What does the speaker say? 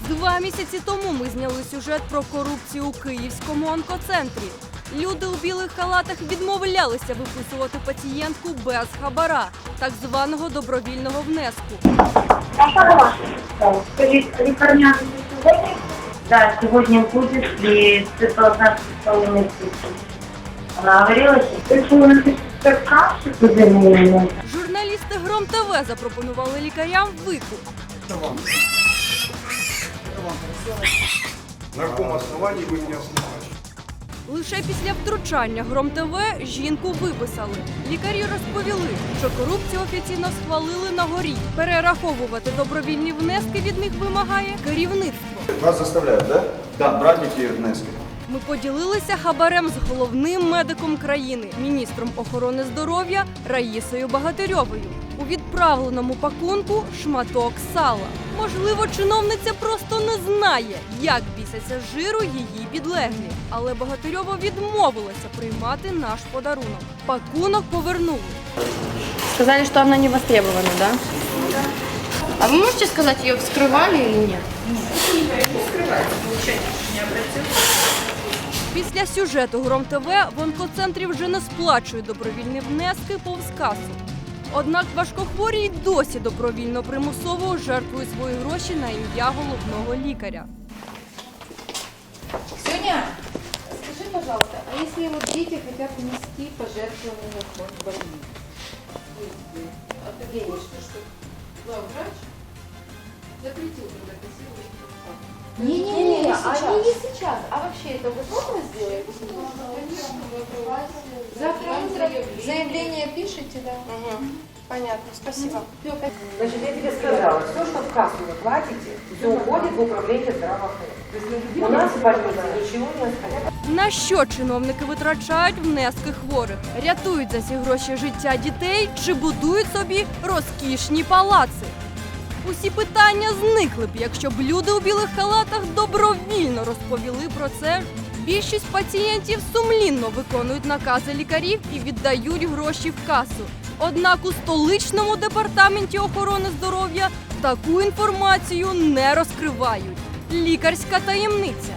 Два місяці тому ми зняли сюжет про корупцію у київському онкоцентрі. Люди у білих халатах відмовлялися виписувати пацієнтку без хабара, так званого добровільного внеску. А? Скажите, лікарняний сегодня? Да, сегодня будет и цифра 15,5 тысяч. Она говорила, что ты что, написать кашу тебе не Журналісти Гром ТВ запропонували лікарям викуп. На каком основании вы меня снимаете? Лише після втручання Гром ТВ жінку виписали. Лікарі розповіли, що корупцію офіційно схвалили на горі. Перераховувати добровільні внески від них вимагає керівництво. Вас заставляют, да? Да, брать эти внески. Ми поділилися хабарем з головним медиком країни, міністром охорони здоров'я Раїсою Багатирьовою. У відправленому пакунку шматок сала. Можливо, чиновниця просто не знає, як бісяться жиру її підлеглі. Але Багатирьова відмовилася приймати наш подарунок. Пакунок повернули. Сказали, что она не востребована, да? А вы можете сказать, ее вскрывали или нет? Після сюжету Гром ТВ в онкоцентрі вже не сплачують добровільні внески повз касу. Однак важкохворі й досі добровільно примусово жертвують свої гроші на ім'я головного лікаря. Соня, скажи, пожалуйста, а если вот дети хотят внести пожертвования в фонд больницы? А ты думаешь, что что? Главврач запретил когда кассировать Не-не-не, они не сейчас, а вообще это вы можно сделать? Завтра утром заявление пишите, да? Понятно, спасибо. Значит, я тебе сказала, все, что в кассу вы платите, все уходит в управление здравоохранения. У нас в больнице ничего не остается. На що чиновники витрачають внески хворих? Рятують за ці гроші життя дітей чи будують собі розкішні палаци? Усі питання зникли б, якщо б люди у білих халатах добровільно розповіли про це. Більшість пацієнтів сумлінно виконують накази лікарів і віддають гроші в касу. Однак у столичному департаменті охорони здоров'я таку інформацію не розкривають. Лікарська таємниця.